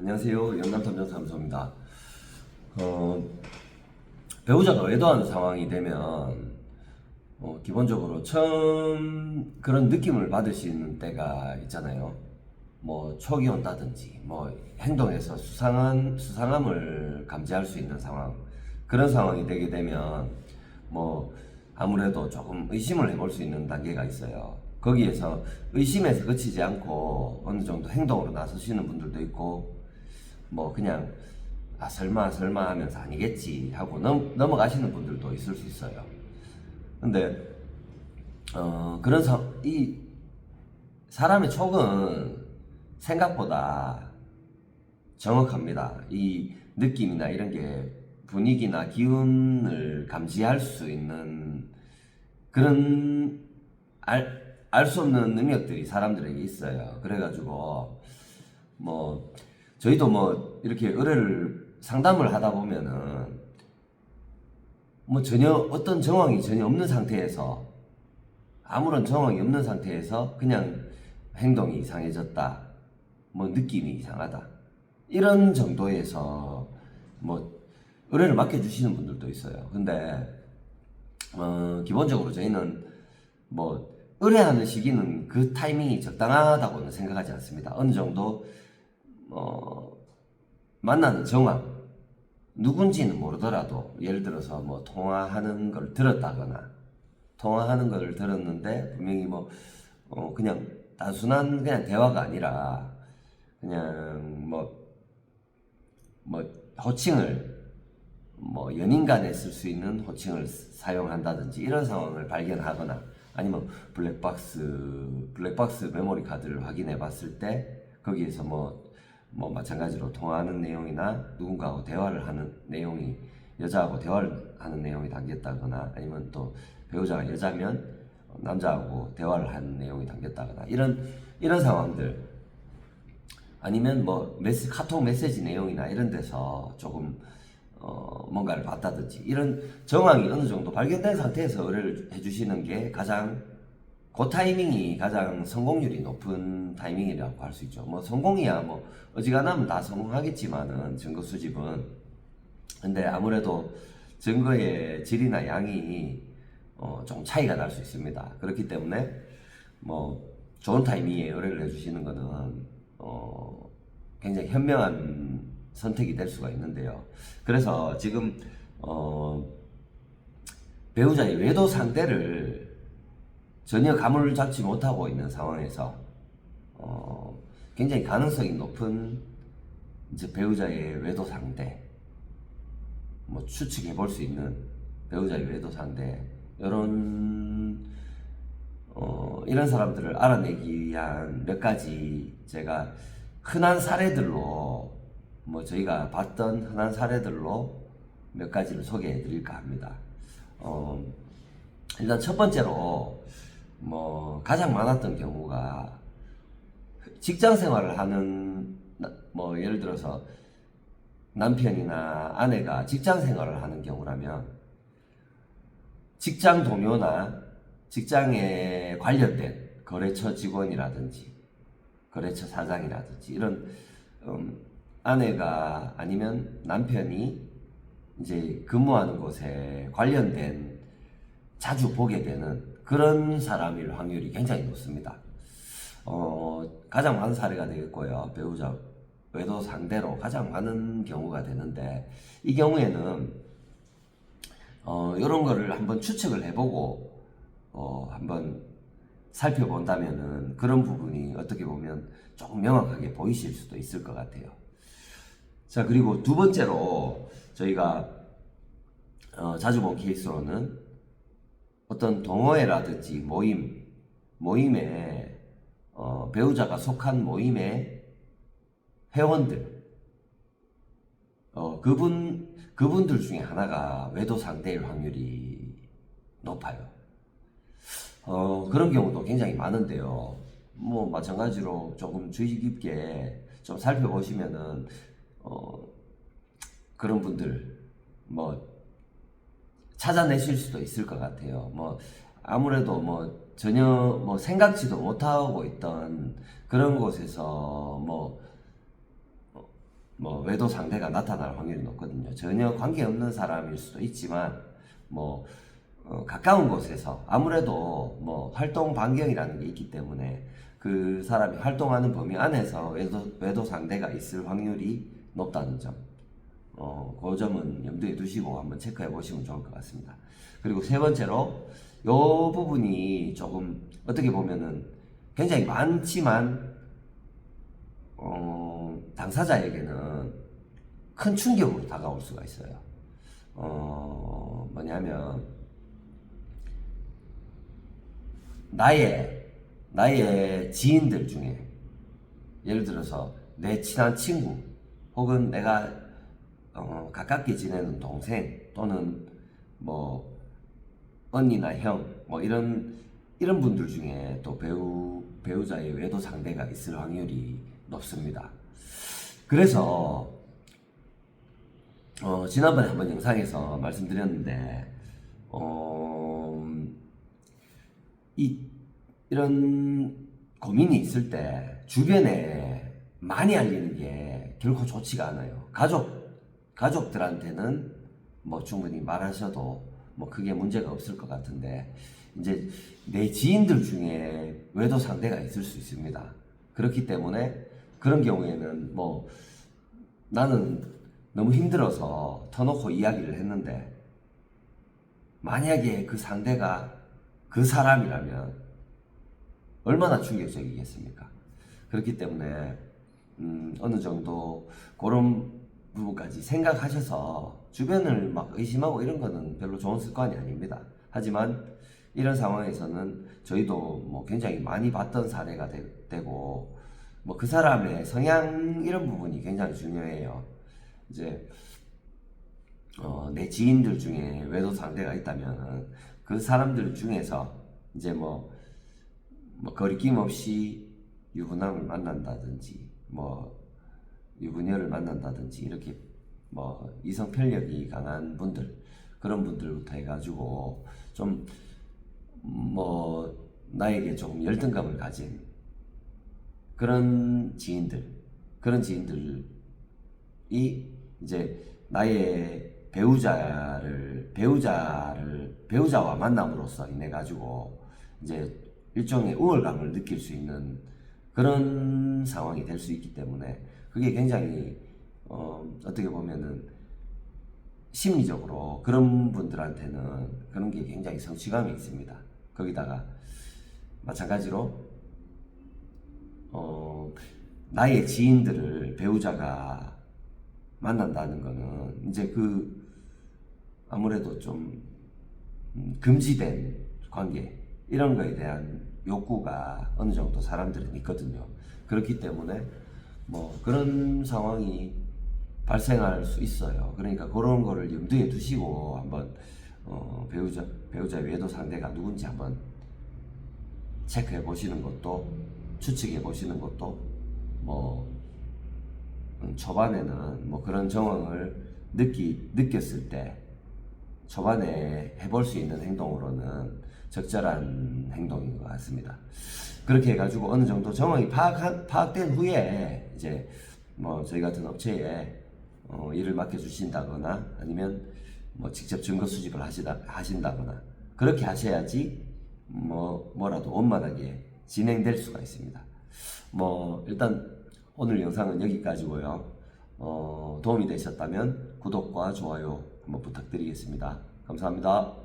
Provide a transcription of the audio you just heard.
안녕하세요. 영남탐정사무소입니다. 어, 배우자가 외도하는 상황이 되면 어, 기본적으로 처음 그런 느낌을 받을 수 있는 때가 있잖아요. 뭐 촉이 온다든지 뭐 행동에서 수상한 수상함을 감지할 수 있는 상황 그런 상황이 되게 되면 뭐 아무래도 조금 의심을 해볼 수 있는 단계가 있어요. 거기에서 의심에서 그치지 않고 어느 정도 행동으로 나서시는 분들도 있고 뭐 그냥 아 설마 설마 하면서 아니겠지 하고 넘, 넘어가시는 분들도 있을 수 있어요. 근데 어 그런 사, 이 사람의 촉은 생각보다 정확합니다. 이 느낌이나 이런 게 분위기나 기운을 감지할 수 있는 그런 알 알 수 없는 능력들이 사람들에게 있어요. 그래가지고 뭐 저희도 뭐 이렇게 의뢰를 상담을 하다 보면은 뭐 전혀 어떤 정황이 전혀 없는 상태에서 아무런 정황이 없는 상태에서 그냥 행동이 이상해졌다. 뭐 느낌이 이상하다. 이런 정도에서 뭐 의뢰를 맡겨주시는 분들도 있어요. 근데 어, 기본적으로 저희는 뭐 의뢰하는 시기는 그 타이밍이 적당하다고는 생각하지 않습니다. 어느 정도 어, 만나는 정황. 누군지는 모르더라도 예를 들어서 뭐 통화하는 걸 들었다거나 통화하는 걸 들었는데 분명히 뭐 어, 그냥 단순한 그냥 대화가 아니라 그냥 뭐뭐 호칭을 뭐 연인 간에 쓸 수 있는 호칭을 사용한다든지 이런 상황을 발견하거나 아니면 블랙박스 블랙박스 메모리 카드를 확인해 봤을 때 거기에서 뭐 뭐 마찬가지로 통화하는 내용이나 누군가하고 대화를 하는 내용이 여자하고 대화를 하는 내용이 담겼다거나 아니면 또 배우자가 여자면 남자하고 대화를 하는 내용이 담겼다거나 이런 이런 상황들. 아니면 뭐 메시, 카톡 메시지 내용이나 이런 데서 조금 어, 뭔가를 봤다든지 이런 정황이 어느 정도 발견된 상태에서 의뢰를 해주시는 게 가장 그 타이밍이 가장 성공률이 높은 타이밍이라고 할 수 있죠. 뭐 성공이야 뭐 어지간하면 다 성공하겠지만은 증거 수집은 근데 아무래도 증거의 질이나 양이 어, 좀 차이가 날 수 있습니다. 그렇기 때문에 뭐 좋은 타이밍에 의뢰를 해주시는 거는 어, 굉장히 현명한 선택이 될 수가 있는데요. 그래서 지금 어, 배우자의 외도 상대를 전혀 감을 잡지 못하고 있는 상황에서 어, 굉장히 가능성이 높은 이제 배우자의 외도 상대, 뭐 추측해 볼 수 있는 배우자의 외도 상대 이런 어, 이런 사람들을 알아내기 위한 몇 가지 제가 흔한 사례들로 뭐 저희가 봤던 흔한 사례들로 몇 가지를 소개해 드릴까 합니다. 어, 일단 첫 번째로 뭐 가장 많았던 경우가 직장 생활을 하는 나- 뭐 예를 들어서 남편이나 아내가 직장 생활을 하는 경우라면 직장 동료나 직장에 관련된 거래처 직원이라든지 거래처 사장이라든지 이런 음, 아내가 아니면 남편이 이제 근무하는 곳에 관련된 자주 보게 되는 그런 사람일 확률이 굉장히 높습니다. 어, 가장 많은 사례가 되겠고요. 배우자 외도 상대로 가장 많은 경우가 되는데 이 경우에는 어, 이런 거를 한번 추측을 해보고 어, 한번 살펴본다면은 그런 부분이 어떻게 보면 조금 명확하게 보이실 수도 있을 것 같아요. 자, 그리고 두 번째로 저희가 어, 자주 본 케이스로는 어떤 동호회라든지 모임, 모임에 어, 배우자가 속한 모임의 회원들, 어, 그분, 그분들 중에 하나가 외도 상대일 확률이 높아요. 어, 그런 경우도 굉장히 많은데요. 뭐, 마찬가지로 조금 주의 깊게 좀 살펴보시면은, 어, 그런 분들, 뭐, 찾아내실 수도 있을 것 같아요. 뭐, 아무래도 뭐, 전혀 뭐 생각지도 못하고 있던 그런 곳에서 뭐, 뭐 외도 상대가 나타날 확률이 높거든요. 전혀 관계없는 사람일 수도 있지만 뭐 어, 가까운 곳에서 아무래도 뭐 활동 반경이라는 게 있기 때문에 그 사람이 활동하는 범위 안에서 외도, 외도 상대가 있을 확률이 높다는 점. 어, 그 점은 염두에 두시고 한번 체크해 보시면 좋을 것 같습니다. 그리고 세 번째로 요 부분이 조금 어떻게 보면은 굉장히 많지만 어, 당사자에게는 큰 충격으로 다가올 수가 있어요. 어, 뭐냐면 나의 나의 지인들 중에 예를 들어서 내 친한 친구 혹은 내가 어, 가깝게 지내는 동생 또는 뭐 언니나 형 뭐 이런 이런 분들 중에 또 배우 배우자의 외도 상대가 있을 확률이 높습니다. 그래서 어, 지난번에 한번 영상에서 말씀드렸는데 어, 이 이런 고민이 있을 때 주변에 많이 알리는 게 결코 좋지가 않아요. 가족 가족들한테는 뭐 충분히 말하셔도 뭐 크게 문제가 없을 것 같은데 이제 내 지인들 중에 외도 상대가 있을 수 있습니다. 그렇기 때문에 그런 경우에는 뭐 나는 너무 힘들어서 터놓고 이야기를 했는데 만약에 그 상대가 그 사람이라면 얼마나 충격적이겠습니까? 그렇기 때문에 음, 어느 정도 그런 부분까지 생각하셔서 주변을 막 의심하고 이런 거는 별로 좋은 습관이 아닙니다. 하지만 이런 상황에서는 저희도 뭐 굉장히 많이 봤던 사례가 되, 고 뭐 그 사람의 성향 이런 부분이 굉장히 중요해요. 이제 어, 내 지인들 중에 외도 상대가 있다면 그 사람들 중에서 이제 뭐, 뭐 거리낌 없이 유부남을 만난다든지 뭐 유부녀를 만난다든지 이렇게 뭐 이성 편력이 강한 분들 그런 분들부터 해가지고 좀 뭐 나에게 조금 열등감을 가진 그런 지인들 그런 지인들이 이제 나의 배우자를 배우자를 배우자와 만남으로써 인해 가지고 이제 일종의 우월감을 느낄 수 있는 그런 상황이 될 수 있기 때문에 그게 굉장히 어, 어떻게 보면은 심리적으로 그런 분들한테는 그런 게 굉장히 성취감이 있습니다. 거기다가 마찬가지로 어, 나의 지인들을 배우자가 만난다는 거는 이제 그 아무래도 좀 음, 금지된 관계 이런 거에 대한 욕구가 어느 정도 사람들은 있거든요. 그렇기 때문에 뭐 그런 상황이 발생할 수 있어요. 그러니까 그런 거를 염두에 두시고 한번 어, 배우자 배우자 외도 상대가 누군지 한번 체크해 보시는 것도 추측해 보시는 것도 뭐 음, 초반에는 뭐 그런 정황을 느끼 느꼈을 때 초반에 해볼 수 있는 행동으로는 적절한 행동인 것 같습니다. 그렇게 해가지고 어느 정도 정황이 파악한, 파악된 후에 이제 뭐 저희 같은 업체에 어, 일을 맡겨주신다거나 아니면 뭐 직접 증거 수집을 하시다, 하신다거나 그렇게 하셔야지 뭐 뭐라도 원만하게 진행될 수가 있습니다. 뭐 일단 오늘 영상은 여기까지고요. 어, 도움이 되셨다면 구독과 좋아요 한번 부탁드리겠습니다. 감사합니다.